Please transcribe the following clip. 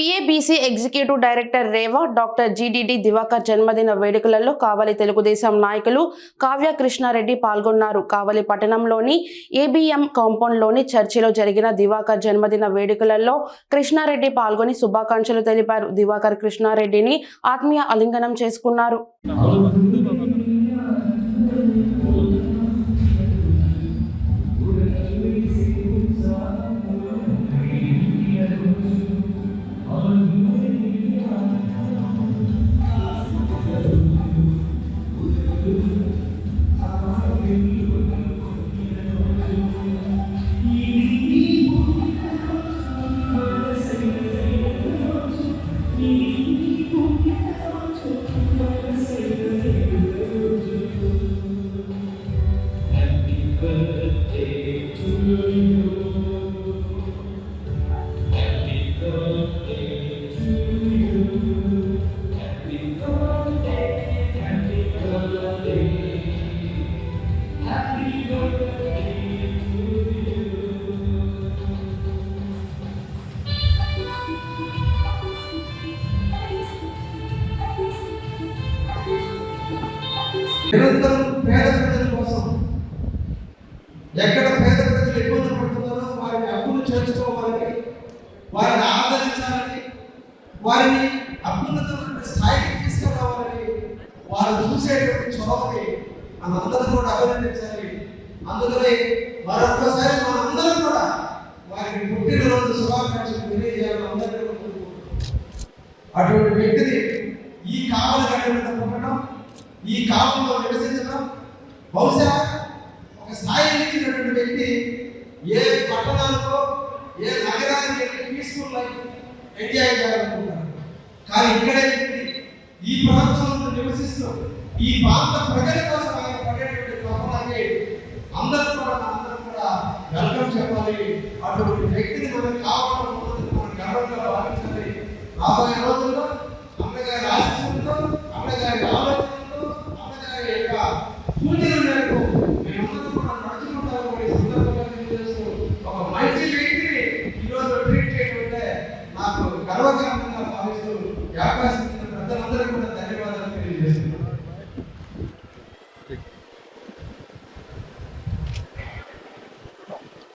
PABC executive director Reva doctor GDD Diwakar జన్మదిన వేడుకలలో కావలి తెలుగుదేశం నాయకులు కావ్య కృష్ణారెడ్డి పాల్గొన్నారు. కావలి పట్టణంలోని ఏబిఎం కాంపౌండ్లోని చర్చిలో జరిగిన దివాకర్ జన్మదిన వేడుకలలో కృష్ణారెడ్డి పాల్గొని శుభాకాంక్షలు తెలిపారు. దివాకర్ కృష్ణారెడ్డిని ఆత్మీయ అలింగనం చేసుకున్నారు. నిరంతరం పేద ప్రజల కోసం ఎక్కడ పేద ప్రజలు ఇబ్బంది పడుతున్నారో వారిని అప్పులు చేర్చుకోవాలని వారిని ఆదరించాలని వారిని అభ్యున్నతమైన స్థాయికి తీసుకురావాలని వారు చూసేటువంటి చొరవని మనందరం కూడా అభినందించాలి. అందుకనే మరొకసారి మనందరం కూడా వారికి పుట్టినరోజు శుభాకాంక్షలు తెలియజేయాలని అందరికీ అటువంటి వ్యక్తిని ఈ కావలి గడ్డ మీద పుట్టడం ఈ కాలంలో నివసించడం బహుశా ఒక స్థాయి ఇచ్చినటువంటి వ్యక్తి ఏ పట్టణానికో ఏ నగరానికి వెళ్ళి పీస్ఫుల్ లైఫ్ ఎంజాయ్ చేయాలనుకుంటారు కానీ ఇక్కడే ఈ ప్రాంతంలో నివసిస్తూ ఈ ప్రాంత ప్రజల కోసం ఆయన పడేటువంటి తపనకి అందరూ కూడా అందరం కూడా వెల్కమ్ చెప్పాలి. అటువంటి వ్యక్తిని మనం కావడం మనం గర్వంగా భావించాలి. రాబోయే రోజుల్లో ఈ అవకాశం ఇచ్చిన కూడా ధన్యవాదాలు తెలియజేస్తున్నాను.